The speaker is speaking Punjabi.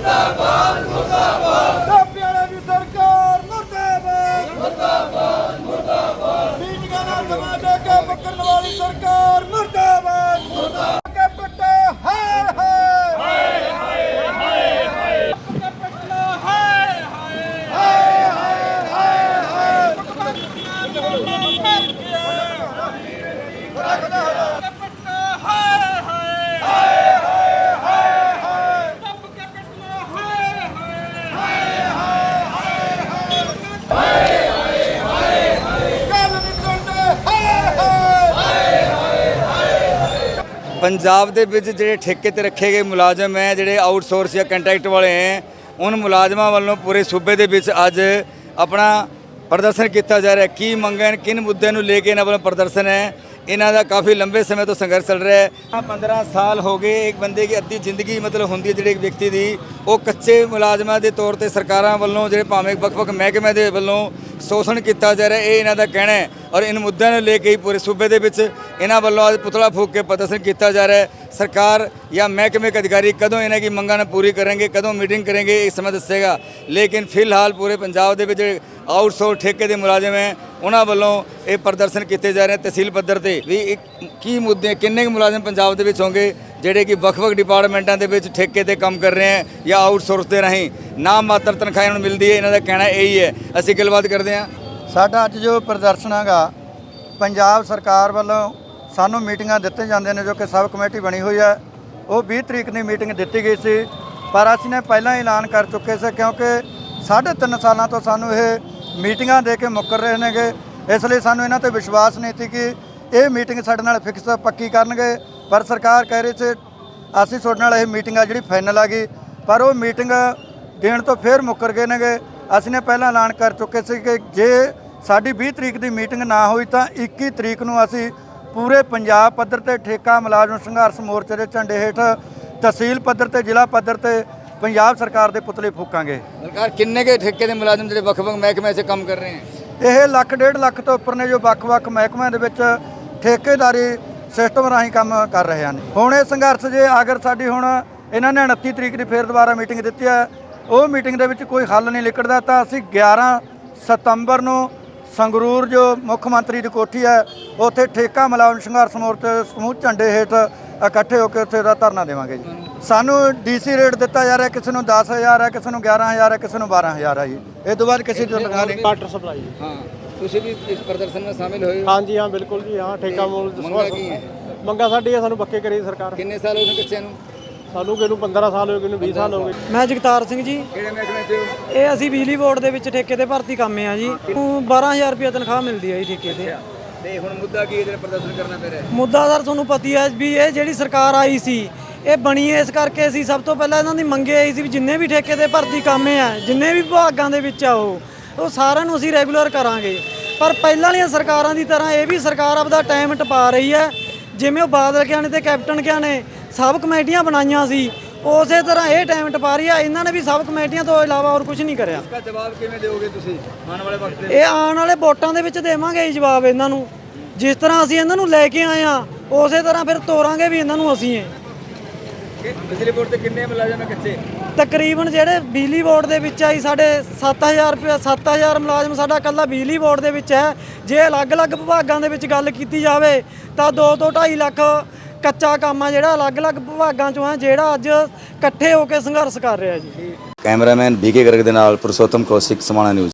ਮੁਰਦਾਬਾਦ ਮੁਰਦਾਬਾਦ। ਕਾਪੀ ਵਾਲੇ ਦੀ ਸਰਕਾਰ ਮੁਰਦਾਬਾਦ। ਮੁਰਦਾਬਾਦ ਮੁਰਦਾਬਾਦ। ਬੀਟੀਆਂ ਨਾਲ ਸਮਾਜ ਅੱਗੇ ਬੱਕਰਨ ਵਾਲੀ ਸਰਕਾਰ ਪੰਜਾਬ ਦੇ ਵਿੱਚ ਜਿਹੜੇ ਠੇਕੇ ਤੇ ਰੱਖੇ ਗਏ ਮੁਲਾਜ਼ਮ ਹੈ, ਜਿਹੜੇ ਆਊਟਸੋਰਸ ਜਾਂ ਕੰਟਰੈਕਟ ਵਾਲੇ ਹੈ ਉਹਨਾਂ ਮੁਲਾਜ਼ਮਾਂ ਵੱਲੋਂ ਪੂਰੇ ਸੂਬੇ ਦੇ ਵਿੱਚ ਅੱਜ ਆਪਣਾ ਪ੍ਰਦਰਸ਼ਨ ਕੀਤਾ ਜਾ ਰਿਹਾ ਕੀ ਮੰਗਾਂ ਹਨ ਕਿਨ ਮੁੱਦਿਆਂ ਨੂੰ ਲੈ ਕੇ ਇਹਨਾਂ ਵੱਲੋਂ ਪ੍ਰਦਰਸ਼ਨ ਹੈ? ਇਹਨਾਂ ਦਾ ਕਾਫੀ ਲੰਬੇ ਸਮੇਂ ਤੋਂ ਸੰਘਰਸ਼ ਚੱਲ ਰਿਹਾ ਹੈ। 15 ਸਾਲ ਹੋ ਗਏ, ਇੱਕ ਬੰਦੇ ਦੀ ਅੱਧੀ ਜ਼ਿੰਦਗੀ ਮਤਲਬ ਹੁੰਦੀ ਹੈ ਜਿਹੜੇ ਇੱਕ ਵਿਅਕਤੀ ਦੀ। ਉਹ ਕੱਚੇ ਮੁਲਾਜ਼ਮਾਂ ਦੇ ਤੌਰ ਤੇ ਸਰਕਾਰਾਂ ਵੱਲੋਂ, ਜਿਹੜੇ ਭਾਵੇਂ ਵੱਖ-ਵੱਖ ਮਹਿਕਮਿਆਂ ਦੇ ਵੱਲੋਂ ਸ਼ੋਸ਼ਣ ਕੀਤਾ ਜਾ ਰਿਹਾ ਇਹ ਇਹਨਾਂ ਦਾ ਕਹਿਣਾ ਹੈ। ਔਰ ਇਨ ਮੁੱਦਿਆਂ ਨੂੰ ਲੈ ਕੇ ਹੀ ਪੂਰੇ ਸੂਬੇ ਦੇ ਵਿੱਚ ਇਹਨਾਂ ਵੱਲੋਂ ਅੱਜ ਪੁਤਲਾ ਫੂਕ ਕੇ ਪ੍ਰਦਰਸ਼ਨ ਕੀਤਾ ਜਾ ਰਿਹਾ ਹੈ। ਸਰਕਾਰ ਜਾਂ ਮਹਿਕਮੇ ਕੇ ਅਧਿਕਾਰੀ ਕਦੋਂ ਇਹਨਾਂ ਦੀ ਮੰਗਾਂ ਨੂੰ ਪੂਰੀ ਕਰਨਗੇ, ਕਦੋਂ ਮੀਟਿੰਗ ਕਰਨਗੇ ਇਸ ਸਮੇਂ ਦੱਸੇਗਾ। ਲੇਕਿਨ ਫਿਲਹਾਲ ਪੂਰੇ ਪੰਜਾਬ ਦੇ ਵਿੱਚ ਜਿਹੜੇ ਆਊਟਸੋਰਸ ਠੇਕੇ ਦੇ ਮੁਲਾਜ਼ਮ ਹੈ, ਉਹਨਾਂ ਵੱਲੋਂ ਇਹ ਪ੍ਰਦਰਸ਼ਨ ਕੀਤੇ ਜਾ ਰਹੇ ਤਹਿਸੀਲ ਪੱਧਰ ਤੇ। ਵੀ ਇੱਕ ਕੀ ਮੁੱਦੇ, ਕਿੰਨੇ ਕੁ ਮੁਲਾਜ਼ਮ ਪੰਜਾਬ ਦੇ ਵਿੱਚ ਹੋਣਗੇ, ਜਿਹੜੇ ਕਿ ਵੱਖ-ਵੱਖ ਡਿਪਾਰਟਮੈਂਟਾਂ ਦੇ ਵਿੱਚ ਠੇਕੇ ਤੇ ਕੰਮ ਕਰ ਰਹੇ ਹੈ ਜਾਂ ਆਊਟਸੋਰਸ ਦੇ ਰਾਹੀਂ? ਨਾਮ ਮਾਤਰ ਤਨਖਾਹਾਂ ਨੂੰ ਮਿਲਦੀ ਹੈ, ਇਹਨਾਂ ਦਾ ਕਹਿਣਾ ਇਹੀ ਹੈ। ਅਸੀਂ ਗੱਲਬਾਤ ਕਰਦੇ ਹਾਂ ਸਾਡਾ ਅੱਜ ਜੋ ਪ੍ਰਦਰਸ਼ਨ ਹੈਗਾ, ਪੰਜਾਬ ਸਰਕਾਰ ਵੱਲੋਂ ਸਾਨੂੰ ਮੀਟਿੰਗਾਂ ਦਿੱਤੇ ਜਾਂਦੇ ਨੇ ਜੋ ਕਿ ਸਬ ਕਮੇਟੀ ਬਣੀ ਹੋਈ ਹੈ। ਉਹ 20 ਤਰੀਕ ਦੀ ਮੀਟਿੰਗ ਦਿੱਤੀ ਗਈ ਸੀ, ਪਰ ਅਸੀਂ ਨੇ ਪਹਿਲਾਂ ਹੀ ਐਲਾਨ ਕਰ ਚੁੱਕੇ ਸੀ ਕਿਉਂਕਿ ਸਾਢੇ ਤਿੰਨ ਸਾਲਾਂ ਤੋਂ ਸਾਨੂੰ ਇਹ ਮੀਟਿੰਗਾਂ ਦੇ ਕੇ ਮੁੱਕਰ ਰਹੇ ਨੇਗੇ। ਇਸ ਲਈ ਸਾਨੂੰ ਇਹਨਾਂ ਤੇ ਵਿਸ਼ਵਾਸ ਨਹੀਂ ਸੀ ਕਿ ਇਹ ਮੀਟਿੰਗ ਸਾਡੇ ਨਾਲ ਫਿਕਸ ਪੱਕੀ ਕਰਨਗੇ। ਪਰ ਸਰਕਾਰ ਕਹਿ ਰਹੀ ਸੀ, ਅਸੀਂ ਤੁਹਾਡੇ ਨਾਲ ਇਹ ਮੀਟਿੰਗ ਆ ਜਿਹੜੀ ਫਾਈਨਲ ਆ ਗਈ। ਪਰ ਉਹ ਮੀਟਿੰਗ ਦੇਣ ਤੋਂ ਫੇਰ ਮੁੱਕਰ ਗਏ ਨੇਗੇ। ਅਸੀਂ ਨੇ ਪਹਿਲਾਂ ਐਲਾਨ ਕਰ ਚੁੱਕੇ ਸੀ ਕਿ ਜੇ ਸਾਡੀ 20 ਤਰੀਕ ਦੀ ਮੀਟਿੰਗ ਨਾ ਹੋਈ ਤਾਂ 21 ਤਰੀਕ ਨੂੰ ਅਸੀਂ ਪੂਰੇ ਪੰਜਾਬ ਪੱਧਰ ਤੇ ਠੇਕਾ ਮੁਲਾਜ਼ਮ ਸੰਘਰਸ਼ ਮੋਰਚੇ ਦੇ ਝੰਡੇ ਹੇਠ ਤਹਿਸੀਲ ਪੱਧਰ ਤੇ ਜ਼ਿਲ੍ਹਾ ਪੱਧਰ ਤੇ ਪੰਜਾਬ ਸਰਕਾਰ ਦੇ ਪੁਤਲੇ ਫੂਕਾਂਗੇ। ਸਰਕਾਰ ਕਿੰਨੇ ਕੇ ਠੇਕੇ ਦੇ ਮੁਲਾਜ਼ਮ ਜਿਹੜੇ ਵੱਖ-ਵੱਖ ਮਹਿਕਮਿਆਂ 'ਚ ਕੰਮ ਕਰ ਰਹੇ ਹੈ ਇਹ ਲੱਖ ਡੇਢ ਲੱਖ ਤੋਂ ਉੱਪਰ ਨੇ ਜੋ ਵੱਖ-ਵੱਖ ਮਹਿਕਮਿਆਂ ਦੇ ਵਿੱਚ ਠੇਕੇਦਾਰੀ ਸਿਸਟਮ ਰਾਹੀਂ ਕੰਮ ਕਰ ਰਹੇ ਹਨ। ਹੁਣ ਇਹ ਸੰਘਰਸ਼ ਜੇ ਅਗਰ ਸਾਡੀ ਹੁਣ ਇਹਨਾਂ ਨੇ 29 ਤਰੀਕ ਦੀ ਫੇਰ ਦੁਬਾਰਾ ਮੀਟਿੰਗ ਦਿੱਤੀ ਹੈ। ਉਹ ਮੀਟਿੰਗ ਦੇ ਵਿੱਚ ਕੋਈ ਹੱਲ ਨਹੀਂ ਨਿਕਲਦਾ ਤਾਂ ਅਸੀਂ 11 ਸਤੰਬਰ ਨੂੰ ਸੰਗਰੂਰ ਜੋ ਮੁੱਖ ਮੰਤਰੀ ਦੀ ਕੋਠੀ ਹੈ ਉੱਥੇ ਠੇਕਾ ਮੁਲਾਜ਼ਮ ਸੰਘਰਸ਼ ਮੋਰਚੇ ਸਮੂਹ ਝੰਡੇ ਹੇਠ ਇਕੱਠੇ ਹੋ ਕੇ ਉੱਥੇ ਦਾ ਧਰਨਾ ਦੇਵਾਂਗੇ ਜੀ। ਸਾਨੂੰ ਡੀਸੀ ਰੇਟ ਦਿੱਤਾ ਜਾ ਰਿਹਾ ਕਿਸੇ ਨੂੰ 10000 ਹੈ ਕਿਸੇ ਨੂੰ 11000 ਹੈ ਕਿਸੇ ਨੂੰ 12000 ਹੈ ਜੀ। ਇਹ ਤੋਂ ਬਾਅਦ ਕਿਸੇ ਦੀ ਤਨਖਾਹ ਨਹੀਂ। ਵਾਟਰ ਸਪਲਾਈ ਹਾਂ ਤੁਸੀਂ ਵੀ ਇਸ ਪ੍ਰਦਰਸ਼ਨ ਵਿੱਚ ਸ਼ਾਮਿਲ ਹੋਏ ਹੋ? ਹਾਂਜੀ ਹਾਂ ਬਿਲਕੁਲ ਜੀ ਹਾਂ ਠੇਕਾ ਮੂਲ ਮੰਗਾਂ ਕੀ ਹੈ? ਮੰਗਾ ਸਾਡੀ ਹੈ ਸਾਨੂੰ ਪੱਕੇ ਕਰੀ ਸਰਕਾਰ। ਕਿੰਨੇ ਸਾਲ ਹੋ ਗਏ ਕੱਚਿਆਂ ਨੂੰ? ਸਾਨੂੰ ਕਿਹਨੂੰ 15 ਸਾਲ ਹੋ ਗਏ ਕਿਹਨੂੰ 20 ਸਾਲ ਹੋ ਗਏ। ਮੈਂ ਜਗਤਾਰ ਸਿੰਘ ਜੀ। ਕਿਹੜੇ ਮਹਿਕਮੇ ਹੋ? ਇਹ ਅਸੀਂ ਬਿਜਲੀ ਬੋਰਡ ਦੇ ਵਿੱਚ ਠੇਕੇ ਤੇ ਭਰਤੀ ਕੰਮ ਆ ਜੀ। ਨੂੰ 12000 ਰੁਪਏ ਤਨਖਾਹ ਮਿਲਦੀ ਹੈ ਜੀ ਠੇਕੇ ਤੇ। ਤੇ ਹੁਣ ਮੁੱਦਾ ਕੀ ਹੈ ਜਿਹੜਾ ਪ੍ਰਦਰਸ਼ਨ ਕਰਨਾ ਪੈ ਰਿਹਾ? ਮੁੱਦਾ ਸਰ ਤੁਹਾਨੂੰ ਪਤੀ ਹੈ ਵੀ ਇਹ ਜਿਹੜੀ ਸਰਕਾਰ ਆਈ ਸੀ ਇਹ ਬਣੀ ਇਸ ਕਰਕੇ ਸੀ ਸਭ ਤੋਂ ਪਹਿਲਾਂ ਇਹਨਾਂ ਦੀ ਮੰਗੇ ਆਈ ਸੀ ਵੀ ਜਿੰਨੇ ਵੀ ਠੇਕੇ ਤੇ ਭਰਤੀ ਕੰਮ ਆ ਜਿੰਨੇ ਵੀ ਵਿਭਾਗਾਂ ਦੇ ਵਿੱਚ ਆ ਉਹ ਉਹ ਸਾਰਿਆਂ ਨੂੰ ਅਸੀਂ ਰੈਗੂਲਰ ਕਰਾਂਗੇ। ਪਰ ਪਹਿਲਾਂ ਵਾਲੀਆਂ ਸਰਕਾਰਾਂ ਦੀ ਤਰ੍ਹਾਂ ਇਹ ਵੀ ਸਰਕਾਰ ਆਪਦਾ ਟਾਈਮ ਟਪਾ ਰਹੀ ਹੈ ਜਿਵੇਂ ਉਹ ਬਾਦਲ ਕਿਆਂ ਨੇ ਤੇ ਕੈਪਟਨ ਕਿਆਂ ਨੇ ਸਬ ਕਮੇਟੀਆਂ ਬਣਾਈਆਂ ਸੀ। ਉਸੇ ਤਰ੍ਹਾਂ ਇਹ ਟਾਈਮ ਟਪਾ ਰਹੀ ਆ ਇਹਨਾਂ ਨੇ ਵੀ ਸਬ ਕਮੇਟੀਆਂ ਤੋਂ ਇਲਾਵਾ ਹੋਰ ਕੁਝ ਨਹੀਂ ਕਰਿਆ। ਇਸਦਾ ਜਵਾਬ ਕਿਵੇਂ ਦਿਓਗੇ ਤੁਸੀਂ? ਆਉਣ ਵਾਲੇ ਵਕਤ ਦੇ ਇਹ ਆਉਣ ਵਾਲੇ ਵੋਟਾਂ ਦੇ ਵਿੱਚ ਦੇਵਾਂਗੇ ਜੀ ਜਵਾਬ ਇਹਨਾਂ ਨੂੰ। ਜਿਸ ਤਰ੍ਹਾਂ ਅਸੀਂ ਇਹਨਾਂ ਨੂੰ ਲੈ ਕੇ ਆਏ ਆ ਉਸੇ ਤਰ੍ਹਾਂ ਫਿਰ ਤੋਰਾਂਗੇ ਵੀ ਇਹਨਾਂ ਨੂੰ ਅਸੀਂ ਇਹ। ਕਿ ਬਿਜਲੀ ਬੋਰਡ ਤੇ ਕਿੰਨੇ ਮੁਲਾਜ਼ਮ ਹੈ ਕੱਚੇ? ਤਕਰੀਬਨ ਜਿਹੜੇ ਬਿਜਲੀ ਬੋਰਡ ਦੇ ਵਿੱਚ ਆਈ ਸਾਡੇ 7000 ਰੁਪਏ 7000 ਮੁਲਾਜ਼ਮ ਸਾਡਾ ਕੱਲਾ ਬਿਜਲੀ ਬੋਰਡ ਦੇ ਵਿੱਚ ਹੈ। ਜੇ ਅਲੱਗ-ਅਲੱਗ ਵਿਭਾਗਾਂ ਦੇ ਵਿੱਚ ਗੱਲ ਕੀਤੀ ਜਾਵੇ ਤਾਂ 2 ਤੋਂ 2.5 ਲੱਖ ਕੱਚਾ ਕੰਮ ਆ ਜਿਹੜਾ, ਅਲੱਗ-ਅਲੱਗ ਵਿਭਾਗਾਂ ਚੋਂ ਹੈ ਜਿਹੜਾ ਅੱਜ ਇਕੱਠੇ ਹੋ ਕੇ ਸੰਘਰਸ਼ ਕਰ ਰਿਹਾ ਜੀ। ਕੈਮਰਾਮੈਨ ਬੀਕੇ ਗਰਗ ਦੇ ਨਾਲ ਪੁਰਸ਼ੋਤਮ ਕੌਸ਼ਿਕ, ਸਮਾਣਾ ਨਿਊਜ਼।